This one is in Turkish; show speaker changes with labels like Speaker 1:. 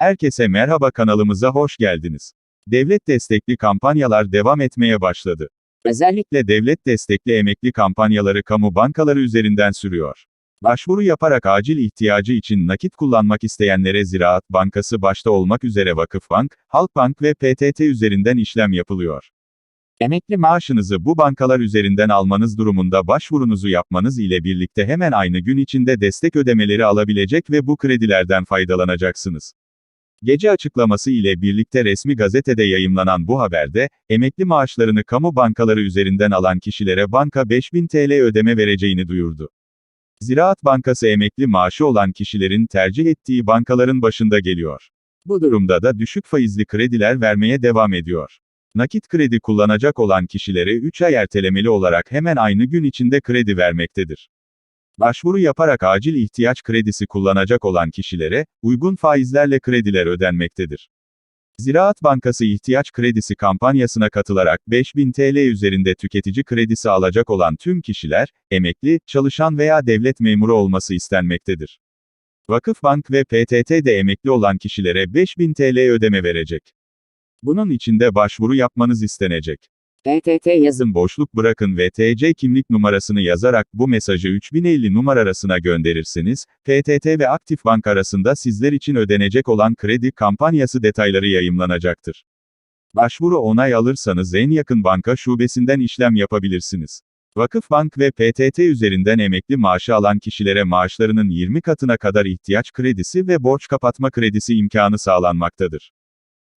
Speaker 1: Herkese merhaba kanalımıza hoş geldiniz. Devlet destekli kampanyalar devam etmeye başladı. Özellikle devlet destekli emekli kampanyaları kamu bankaları üzerinden sürüyor. Başvuru yaparak acil ihtiyacı için nakit kullanmak isteyenlere Ziraat Bankası başta olmak üzere Vakıfbank, Halkbank ve PTT üzerinden işlem yapılıyor. Emekli maaşınızı bu bankalar üzerinden almanız durumunda başvurunuzu yapmanız ile birlikte hemen aynı gün içinde destek ödemeleri alabilecek ve bu kredilerden faydalanacaksınız. Gece açıklaması ile birlikte resmi gazetede yayımlanan bu haberde, emekli maaşlarını kamu bankaları üzerinden alan kişilere banka 5000 TL ödeme vereceğini duyurdu. Ziraat Bankası emekli maaşı olan kişilerin tercih ettiği bankaların başında geliyor. Bu durumda da düşük faizli krediler vermeye devam ediyor. Nakit kredi kullanacak olan kişilere 3 ay ertelemeli olarak hemen aynı gün içinde kredi vermektedir. Başvuru yaparak acil ihtiyaç kredisi kullanacak olan kişilere, uygun faizlerle krediler ödenmektedir. Ziraat Bankası ihtiyaç kredisi kampanyasına katılarak 5000 TL üzerinde tüketici kredisi alacak olan tüm kişiler, emekli, çalışan veya devlet memuru olması istenmektedir. Vakıfbank ve PTT de emekli olan kişilere 5000 TL ödeme verecek. Bunun için de başvuru yapmanız istenecek. PTT yazın boşluk bırakın ve TC kimlik numarasını yazarak bu mesajı 3050 numara arasına gönderirsiniz, PTT ve Aktifbank arasında sizler için ödenecek olan kredi kampanyası detayları yayımlanacaktır. Başvuru onay alırsanız en yakın banka şubesinden işlem yapabilirsiniz. Vakıfbank ve PTT üzerinden emekli maaşı alan kişilere maaşlarının 20 katına kadar ihtiyaç kredisi ve borç kapatma kredisi imkanı sağlanmaktadır.